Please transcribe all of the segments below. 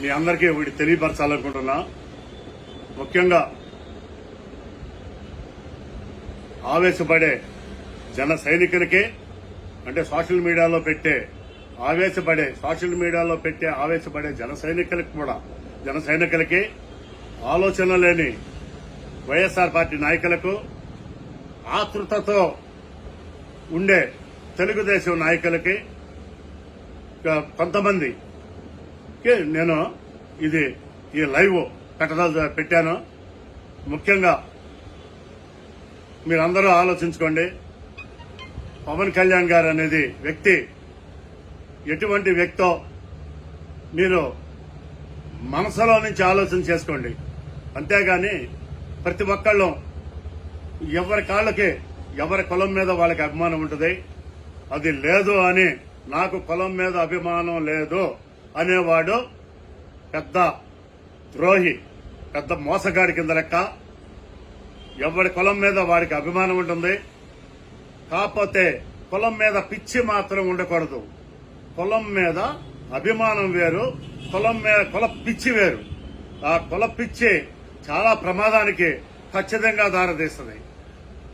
మీ అందరికీ వీటి తెలియపరచాలనుకుంటున్నా. ముఖ్యంగా ఆవేశపడే జన సైనికులకి అంటే సోషల్ మీడియాలో పెట్టే ఆవేశపడే సోషల్ మీడియాలో పెట్టే ఆవేశపడే జన సైనికులకు కూడా జన సైనికులకి ఆలోచన లేని వైఎస్ఆర్ పార్టీ నాయకులకు ఆతృతతో ఉండే తెలుగుదేశం నాయకులకి కొంతమంది నేను ఇది ఈ లైవ్ పెట్టదల పెట్టాను. ముఖ్యంగా మీరందరూ ఆలోచించుకోండి. పవన్ కళ్యాణ్ గారు అనేది వ్యక్తి. ఎటువంటి వ్యక్తో మీరు మనసులో నుంచి ఆలోచన చేసుకోండి. అంతేగాని ప్రతి ఒక్కళ్ళు ఎవరి కాళ్ళకి ఎవరి కులం మీద వాళ్ళకి అభిమానం ఉంటుంది. అది లేదు అని నాకు కులం మీద అభిమానం లేదు. అనేవాడు పెద్ద ద్రోహి పెద్ద మోసగాడి కింద లెక్క. ఎవరి కులం మీద వాడికి అభిమానం ఉంటుంది. కాకపోతే కులం మీద పిచ్చి మాత్రం ఉండకూడదు. కులం మీద అభిమానం వేరు కులం మీద కుల పిచ్చి వేరు. ఆ కుల పిచ్చి చాలా ప్రమాదానికి ఖచ్చితంగా దారితీస్తుంది.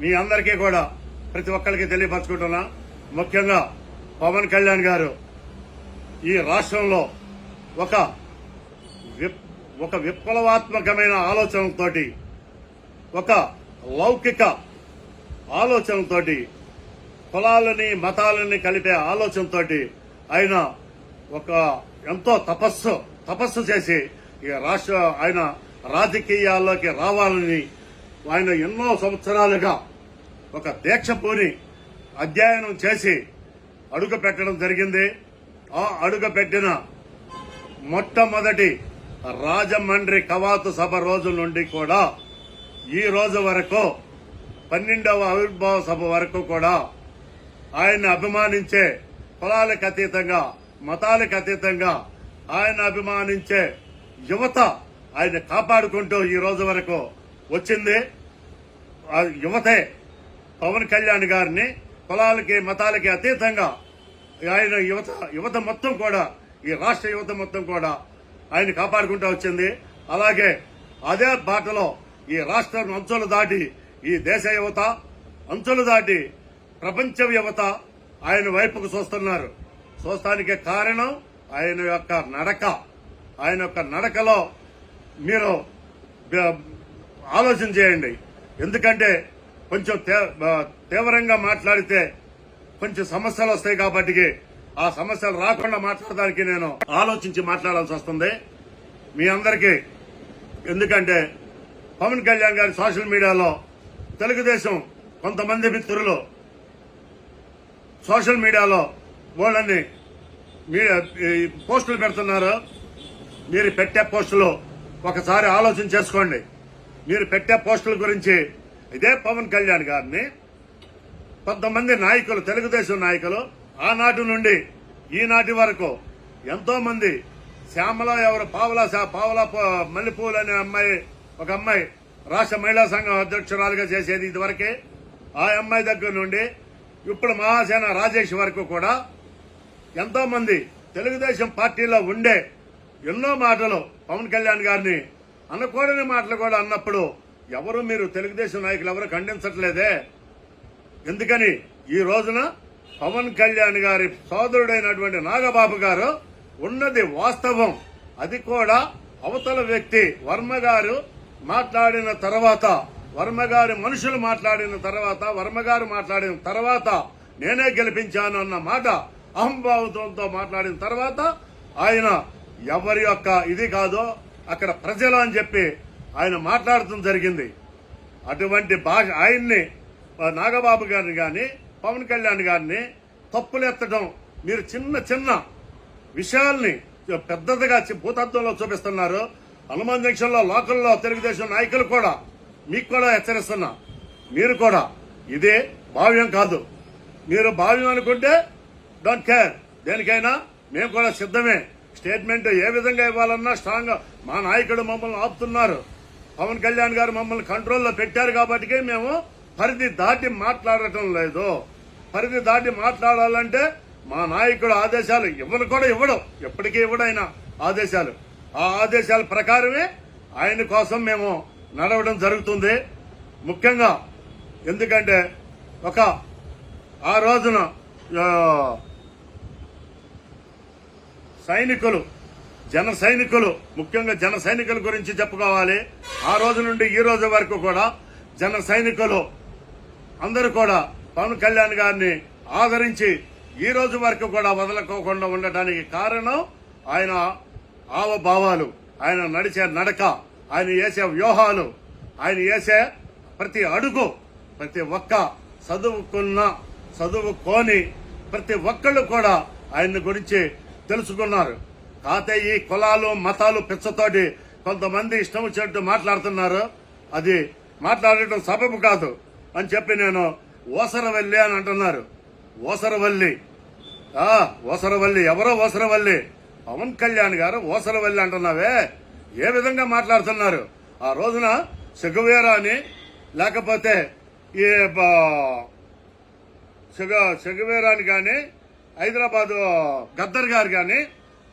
మీ అందరికీ కూడా ప్రతి ఒక్కరికి తెలియపరచుకుంటున్నా. ముఖ్యంగా పవన్ కళ్యాణ్ గారు ఈ రాష్ట్రంలో ఒక విప్- ఒక విప్లవాత్మకమైన ఆలోచనతోటి ఒక లౌకిక ఆలోచనతోటి కులాలని మతాలని కలిపే ఆలోచనతోటి ఆయన ఒక ఎంతో తపస్సు తపస్సు చేసి ఈ రాష్ట్ర ఆయన రాజకీయాల్లోకి రావాలని ఆయన ఎన్నో సంవత్సరాలుగా ఒక దీక్ష పూని అధ్యయనం చేసి అడుగు పెట్టడం జరిగింది. ఆ అడుగు పెట్టిన మొట్టమొదటి రాజమండ్రి కవాతు సభ రోజుల నుండి కూడా ఈ రోజు వరకు పన్నెండవ ఆవిర్భావ సభ వరకు కూడా ఆయన అభిమానించే కులాలకు అతీతంగా మతాలకు అతీతంగా ఆయన అభిమానించే యువత ఆయన కాపాడుకుంటూ ఈ రోజు వరకు వచ్చింది. ఆ యువతే పవన్ కళ్యాణ్ గారిని కులాలకి మతాలకి అతీతంగా ఆయన యువత యువత మొత్తం కూడా ఈ రాష్ట్ర యువత మొత్తం కూడా ఆయన కాపాడుకుంటూ వచ్చింది. అలాగే అదే బాటలో ఈ రాష్ట్రం అంచులు దాటి ఈ దేశ యువత అంచులు దాటి ప్రపంచ యువత ఆయన వైపుకు చూస్తున్నారు. చూస్తానికి కారణం ఆయన యొక్క నడక. ఆయన యొక్క నడకలో మీరు ఆలోచన చేయండి. ఎందుకంటే కొంచెం తే- తీవ్రంగా మాట్లాడితే కొంచెం సమస్యలు వస్తాయి కాబట్టి ఆ సమస్యలు రాకుండా మాట్లాడడానికి నేను ఆలోచించి మాట్లాడాల్సి వస్తుంది. మీ అందరికీ ఎందుకంటే పవన్ కళ్యాణ్ గారి సోషల్ మీడియాలో తెలుగుదేశం కొంతమంది మిత్రులు సోషల్ మీడియాలో వాళ్ళని మీడియా పోస్టులు పెడుతున్నారు. మీరు పెట్టే పోస్టులు ఒకసారి ఆలోచన చేసుకోండి. మీరు పెట్టే పోస్టుల గురించి ఇదే పవన్ కళ్యాణ్ గారిని కొంతమంది నాయకులు తెలుగుదేశం నాయకులు ఆనాటి నుండి ఈనాటి వరకు ఎంతో మంది శ్యామల ఎవరు పావులా పావుల మల్లెపూలు అనే అమ్మాయి ఒక అమ్మాయి రాష్ట్ర మహిళా సంఘం అధ్యక్షురాలుగా చేసేది ఇదివరకే. ఆ అమ్మాయి దగ్గర నుండి ఇప్పుడు మహాసేన రాజేష్ వరకు కూడా ఎంతో మంది తెలుగుదేశం పార్టీలో ఉండే ఎన్నో మాటలు పవన్ కళ్యాణ్ గారిని అనకూడని మాటలు కూడా అన్నప్పుడు ఎవరు మీరు తెలుగుదేశం నాయకులు ఎవరు ఖండించట్లేదే? ఎందుకని ఈ రోజున పవన్ కళ్యాణ్ గారి సోదరుడైనటువంటి నాగబాబు గారు ఉన్నది వాస్తవం. అది కూడా అవతల వ్యక్తి వర్మ గారు మాట్లాడిన తర్వాత వర్మ గారి మనుషులు మాట్లాడిన తర్వాత వర్మ గారు మాట్లాడిన తర్వాత నేనే గెలిపించాను అన్న మాట అహంభావంతో మాట్లాడిన తర్వాత ఆయన ఎవరి యొక్క ఇది కాదో అక్కడ ప్రజలు అని చెప్పి ఆయన మాట్లాడటం జరిగింది. అటువంటి భాష ఆయన్ని నాగబాబు గారిని కానీ పవన్ కళ్యాణ్ గారిని తప్పులెత్తడం మీరు చిన్న చిన్న విషయాల్ని పెద్దదిగా భూతత్వంలో చూపిస్తున్నారు. హనుమాన్ జంక్షన్లో లోకల్లో తెలుగుదేశం నాయకులు కూడా మీకు కూడా హెచ్చరిస్తున్నా. మీరు కూడా. ఇదే భావ్యం కాదు. మీరు భావ్యం అనుకుంటే డోంట్ కేర్ దేనికైనా మేము కూడా సిద్ధమే. స్టేట్మెంట్ ఏ విధంగా ఇవ్వాలన్నా స్ట్రాంగ్ మా నాయకుడు మమ్మల్ని ఆపుతున్నారు. పవన్ కళ్యాణ్ గారు మమ్మల్ని కంట్రోల్లో పెట్టారు కాబట్టి మేము పరిధి దాటి మాట్లాడటం లేదు పరిధి దాటి మాట్లాడాలంటే మా నాయకుడు ఆదేశాలు ఇవ్వను కూడా ఇవ్వడు. ఎప్పటికీ ఇవ్వడైనా ఆదేశాలు. ఆ ఆదేశాల ప్రకారమే ఆయన కోసం మేము నడవడం జరుగుతుంది. ముఖ్యంగా ఎందుకంటే ఒక ఆ రోజున సైనికులు జన సైనికులు ముఖ్యంగా జన సైనికుల గురించి చెప్పుకోవాలి. ఆ రోజు నుండి ఈ రోజు వరకు కూడా జన సైనికులు అందరూ కూడా పవన్ కళ్యాణ్ గారిని ఆదరించి ఈ రోజు వరకు కూడా వదలకోకుండా ఉండటానికి కారణం ఆయన ఆవభావాలు ఆయన నడిచే నడక ఆయన వేసే వ్యూహాలు ఆయన వేసే ప్రతి అడుగు ప్రతి ఒక్క చదువుకున్న చదువుకోని ప్రతి ఒక్కళ్ళు కూడా ఆయన గురించి తెలుసుకున్నారు. కాతే ఈ కులాలు మతాలు పిచ్చతోటి కొంతమంది ఇష్టం వచ్చినట్టు మాట్లాడుతున్నారు. అది మాట్లాడటం సబబు కాదు. అని చెప్పి నేను ఓసరవల్లి అని అంటున్నారు. ఓసరవల్లి. ఆ ఓసరవల్లి. ఎవరో ఓసరవల్లి. పవన్ కళ్యాణ్ గారు ఓసరవల్లి అంటున్నావే. ఏ విధంగా మాట్లాడుతున్నారు? ఆ రోజున సిగవేరా అని లేకపోతే ఈ సిగ సిగవేరాని కానీ హైదరాబాద్ గద్దర్ గారు కానీ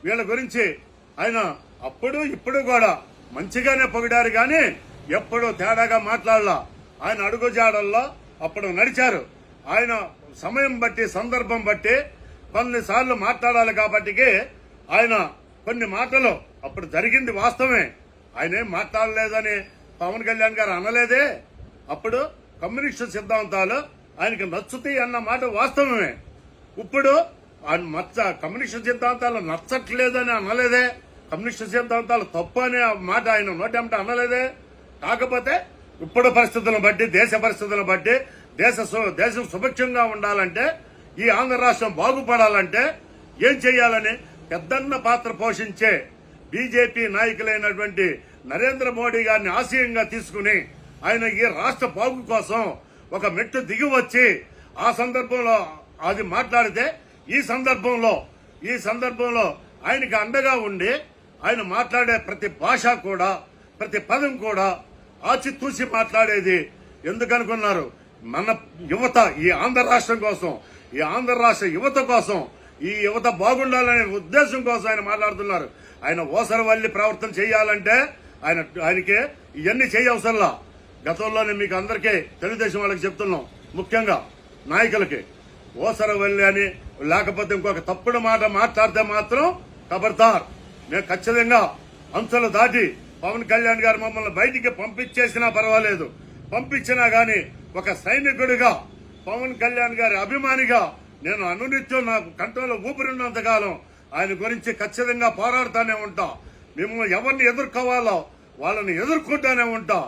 వీళ్ళ గురించి ఆయన అప్పుడు ఇప్పుడు కూడా మంచిగానే పొగిడారు కానీ ఎప్పుడు తేడాగా మాట్లాడలా. ఆయన అడుగుజాడల్లో అప్పుడు నడిచారు. ఆయన సమయం బట్టి సందర్భం బట్టి కొన్నిసార్లు మాట్లాడాలి కాబట్టికి ఆయన కొన్ని మాటలు అప్పుడు జరిగింది వాస్తవమే. ఆయన ఏం మాట్లాడలేదని పవన్ కళ్యాణ్ గారు అనలేదే. అప్పుడు కమ్యూనిస్ట్ సిద్ధాంతాలు ఆయనకి నచ్చుతాయి అన్న మాట వాస్తవమే. ఇప్పుడు ఆయన మచ్చ కమ్యూనిస్ట్ సిద్ధాంతాలు నచ్చట్లేదని అనలేదే. కమ్యూనిస్ట్ సిద్ధాంతాలు తప్పు అనే మాట ఆయన నోటెంట అనలేదే. కాకపోతే ఇప్పుడు పరిస్థితులను బట్టి దేశ పరిస్థితులను బట్టి దేశ సు- దేశం సుభిక్షంగా ఉండాలంటే ఈ ఆంధ్ర రాష్ట్రం బాగుపడాలంటే ఏం చేయాలని పెద్దన్న పాత్ర పోషించే బీజేపీ నాయకులైనటువంటి నరేంద్ర మోడీ గారిని ఆశయంగా తీసుకుని ఆయన ఈ రాష్ట్ర బాగు కోసం ఒక మెట్టు దిగి వచ్చి ఆ సందర్భంలో అది మాట్లాడితే ఈ సందర్భంలో ఈ సందర్భంలో ఆయనకి అండగా ఉండి ఆయన మాట్లాడే ప్రతి భాష కూడా ప్రతి పదం కూడా ఆచితూసి మాట్లాడేది. ఎందుకనుకున్నారు? మన యువత ఈ ఆంధ్ర రాష్ట్రం కోసం ఈ ఆంధ్ర రాష్ట్ర యువత కోసం ఈ యువత బాగుండాలనే ఉద్దేశం కోసం ఆయన మాట్లాడుతున్నారు. ఆయన ఓసరవల్లి ప్రవర్తన చేయాలంటే ఆయన ఆయనకి ఇవన్నీ చేయవసరంలా గతంలోనే మీకు అందరికీ తెలుగుదేశం వాళ్ళకి చెప్తున్నాం. ముఖ్యంగా నాయకులకి. ఓసరవల్లి అని లేకపోతే ఇంకొక తప్పుడు మాట మాట్లాడితే మాత్రం కబర్దార్. మేము ఖచ్చితంగా అంచులు దాటి పవన్ కళ్యాణ్ గారు మమ్మల్ని బయటికి పంపించేసినా పర్వాలేదు. పంపించినా గాని ఒక సైనికుడిగా పవన్ కళ్యాణ్ గారి అభిమానిగా నేను అనునిత్యం నాకు కంట్రోల్లో ఊపిరిన్నంతకాలం ఆయన గురించి ఖచ్చితంగా పోరాడుతూనే ఉంటా. మేము ఎవరిని ఎదుర్కోవాలో వాళ్ళని ఎదుర్కొంటూనే ఉంటా.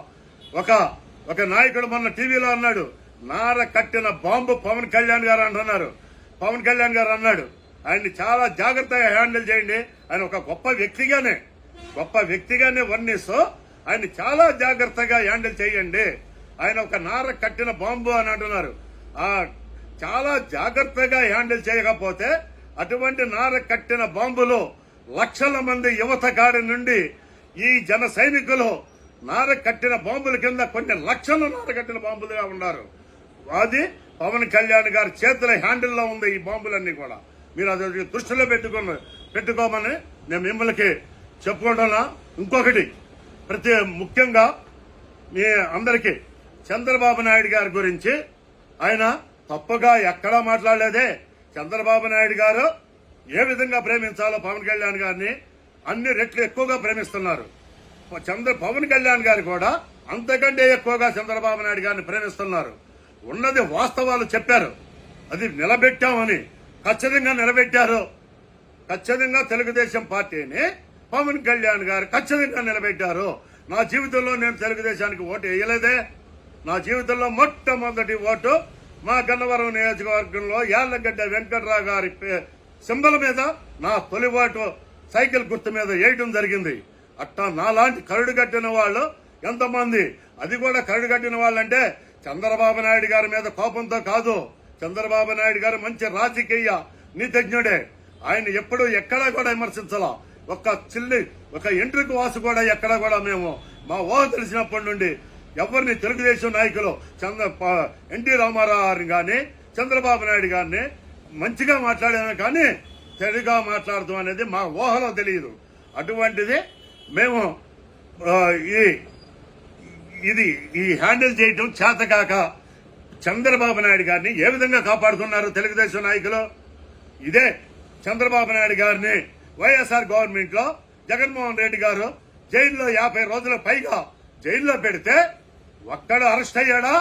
ఒక ఒక నాయకుడు మొన్న టీవీలో అన్నాడు నార కట్టిన బాంబు పవన్ కళ్యాణ్ గారు అంటున్నారు. పవన్ కళ్యాణ్ గారు అన్నాడు ఆయన్ని చాలా జాగ్రత్తగా హ్యాండిల్ చేయండి. ఆయన ఒక గొప్ప వ్యక్తిగానే గొప్ప వ్యక్తిగానే వర్ణిస్తూ ఆయన చాలా జాగ్రత్తగా హ్యాండిల్ చేయండి. ఆయన ఒక నార కట్టిన బాంబు అని అంటున్నారు. ఆ చాలా జాగ్రత్తగా హ్యాండిల్ చేయకపోతే అటువంటి నార కట్టిన బాంబులు లక్షల మంది యువత కాడి నుండి ఈ జన సైనికులు నార కట్టిన బాంబుల కింద కొన్ని లక్షల నార కట్టిన బాంబులుగా ఉన్నారు. అది పవన్ కళ్యాణ్ గారి చేతుల హ్యాండిల్లో ఉంది ఈ బాంబులన్నీ కూడా. మీరు అది దృష్టిలో పెట్టుకుని పెట్టుకోమని నేను మిమ్మల్ని చెప్పుకుంటున్నా. ఇంకొకటి ప్రతి ముఖ్యంగా మీ అందరికీ చంద్రబాబు నాయుడు గారి గురించి. ఆయన తప్పగా ఎక్కడా మాట్లాడలేదే. చంద్రబాబు నాయుడు గారు ఏ విధంగా ప్రేమించాలో పవన్ కళ్యాణ్ గారిని అన్ని రెట్లు ఎక్కువగా ప్రేమిస్తున్నారు. చంద్ర పవన్ కళ్యాణ్ గారు కూడా అంతకంటే ఎక్కువగా చంద్రబాబు నాయుడు గారిని ప్రేమిస్తున్నారు. ఉన్నది వాస్తవాలు చెప్పారు. అది నిలబెట్టామని ఖచ్చితంగా నిలబెట్టారు. ఖచ్చితంగా తెలుగుదేశం పార్టీని పవన్ కళ్యాణ్ గారు ఖచ్చితంగా నిలబెట్టారు. నా జీవితంలో నేను తెలుగుదేశానికి ఓటు వేయలేదే. నా జీవితంలో మొట్టమొదటి ఓటు మా గన్నవరం నియోజకవర్గంలో యాళ్ళగడ్డ వెంకట్రావు గారి పే- సింబల్ మీద నా తొలి ఓటు సైకిల్ గుర్తు మీద వేయడం జరిగింది. అట్టా నాలాంటి కరుడు కట్టిన వాళ్ళు ఎంతమంది? అది కూడా కరుడు కట్టిన వాళ్ళంటే చంద్రబాబు నాయుడు గారి మీద కోపంతో కాదు. చంద్రబాబు నాయుడు గారు మంచి రాజకీయ నీతజ్ఞుడే ఆయన ఎప్పుడు ఎక్కడా కూడా విమర్శించలా. ఒక చిల్లి ఒక ఇంటర్కు వాసు కూడా ఎక్కడ కూడా మేము మా ఊహ తెలిసినప్పటి నుండి ఎవరిని తెలుగుదేశం నాయకులు చంద్ర ఎన్టీ రామారావు కానీ చంద్రబాబు నాయుడు గారిని మంచిగా మాట్లాడాను కానీ చెడుగా మాట్లాడటం అనేది మా ఊహలో తెలియదు. అటువంటిది మేము ఈ ఇది ఈ హ్యాండిల్ చేయటం చేతకాక చంద్రబాబు నాయుడు గారిని ఏ విధంగా కాపాడుకున్నారు తెలుగుదేశం నాయకులు? ఇదే చంద్రబాబు నాయుడు గారిని వైఎస్ఆర్ గవర్నమెంట్లో జగన్మోహన్ రెడ్డి గారు జైల్లో యాభై రోజుల పైగా జైల్లో పెడితే ఒక్కడు అరెస్ట్ అయ్యాడా?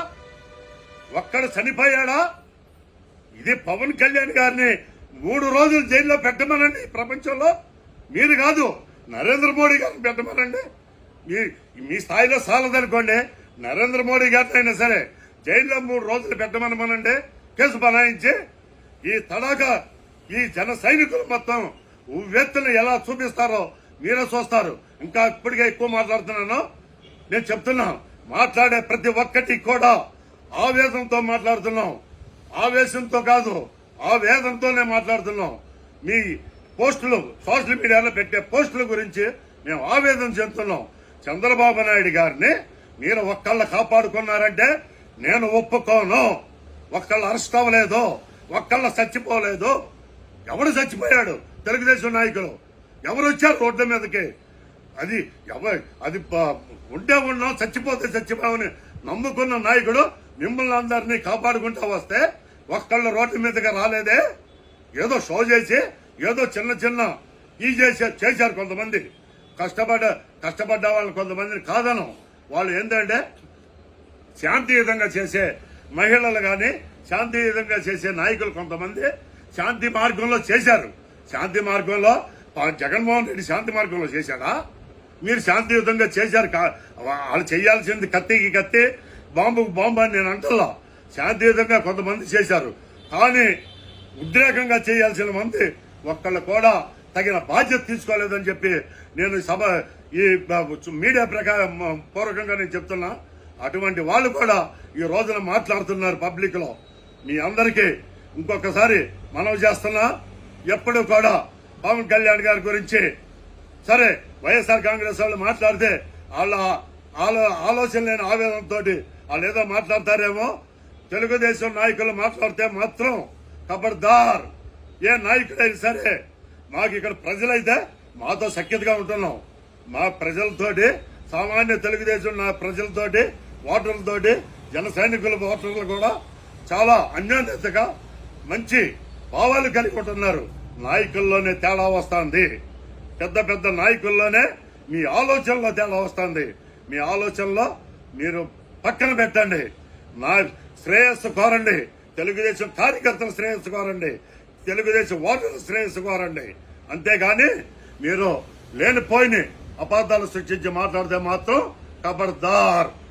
ఒక్కడు చనిపోయాడా? ఇది పవన్ కళ్యాణ్ గారిని మూడు రోజులు జైల్లో పెట్టమనండి ప్రపంచంలో. మీరు కాదు నరేంద్ర మోడీ గారిని పెట్టమనండి. మీ మీ స్థాయిలో సాలదనుకోండి నరేంద్ర మోడీ గారిని అయినా సరే జైల్లో మూడు రోజులు పెట్టమనమనండి. కేసు బనాయించి ఈ తడాక ఈ జన సైనికులు మొత్తం ఉవ్వెత్తులు ఎలా చూపిస్తారో మీరే చూస్తారు. ఇంకా ఇప్పటికే ఎక్కువ మాట్లాడుతున్నాను. నేను చెప్తున్నా మాట్లాడే ప్రతి ఒక్కటి కూడా ఆవేశంతో మాట్లాడుతున్నాం. ఆవేశంతో కాదు ఆవేదంతోనే మాట్లాడుతున్నాం. మీ పోస్టులు సోషల్ మీడియాలో పెట్టే పోస్టుల గురించి మేము ఆవేదన చెందుతున్నాం. చంద్రబాబు నాయుడు గారిని మీరు ఒక్కళ్ళ కాపాడుకున్నారంటే నేను ఒప్పుకోను. ఒక్కళ్ళు అరెస్ట్ అవ్వలేదు ఒక్కళ్ళ చచ్చిపోలేదు. ఎవడు చచ్చిపోయాడు? తెలుగుదేశం నాయకులు. ఎవరు వచ్చారు రోడ్ల మీదకి? అది ఎవరు? అది ప- ఉంటే ఉన్నాం చచ్చిపోతే చచ్చిపోవని నమ్ముకున్న నాయకుడు మిమ్మల్ని అందరినీ కాపాడుకుంటా వస్తే ఒక్కళ్ళు రోడ్డు మీదకి రాలేదే? ఏదో షో చేసి ఏదో చిన్న చిన్న ఈ చేశారు చేశారు కొంతమంది. కష్టపడ్డ కష్టపడ్డ వాళ్ళు కొంతమందిని కాదను. వాళ్ళు ఏంటంటే శాంతియుతంగా చేసే మహిళలు కానీ శాంతియుతంగా చేసే నాయకులు కొంతమంది శాంతి మార్గంలో చేశారు. శాంతి మార్గంలో జగన్మోహన్ రెడ్డి శాంతి మార్గంలో చేశాడా? మీరు శాంతియుతంగా చేశారు వాళ్ళు చేయాల్సింది కత్తికి కత్తి బాంబుకు బాంబు అని నేను అంటల్లా. శాంతియుతంగా కొంతమంది చేశారు. కానీ ఉద్రేకంగా చేయాల్సిన మంది ఒక్కళ్ళు కూడా తగిన బాధ్యత తీసుకోలేదని చెప్పి నేను సభ ఈ మీడియా ప్రకారం పూర్వకంగా నేను చెప్తున్నా. అటువంటి వాళ్ళు కూడా ఈ రోజున మాట్లాడుతున్నారు పబ్లిక్లో మీ అందరికీ ఇంకొకసారి మనవి చేస్తున్నా. ఎప్పుడు కూడా పవన్ కళ్యాణ్ గారి గురించి సరే వైఎస్ఆర్ కాంగ్రెస్ వాళ్ళు మాట్లాడితే వాళ్ళ ఆలోచన లేని ఆవేదనతో వాళ్ళు ఏదో మాట్లాడతారేమో. తెలుగుదేశం నాయకులు మాట్లాడితే మాత్రం కబర్దార్. ఏ నాయకుడైనా సరే మాకు ఇక్కడ ప్రజలైతే మాతో సఖ్యతగా ఉంటున్నాం. మా ప్రజలతోటి సామాన్య తెలుగుదేశం నా ప్రజలతోటి ఓటర్లతోటి జన సైనికుల ఓటర్లు కూడా చాలా అన్యోన్యతగా మంచి భావాలు కలిగి ఉంటున్నారు నాయకుల్లోనే తేడా వస్తుంది. పెద్ద పెద్ద నాయకుల్లోనే మీ ఆలోచనలో తేడా వస్తుంది. మీ ఆలోచనలో మీరు పక్కన పెట్టండి. నా శ్రేయస్సు కోరండి. తెలుగుదేశం కార్యకర్తల శ్రేయస్సు కోరండి. తెలుగుదేశం ఓటర్ల శ్రేయస్సు కోరండి. అంతేగాని మీరు లేనిపోయిన అపార్థాలు సృష్టించి మాట్లాడితే మాత్రం ఖబర్దార్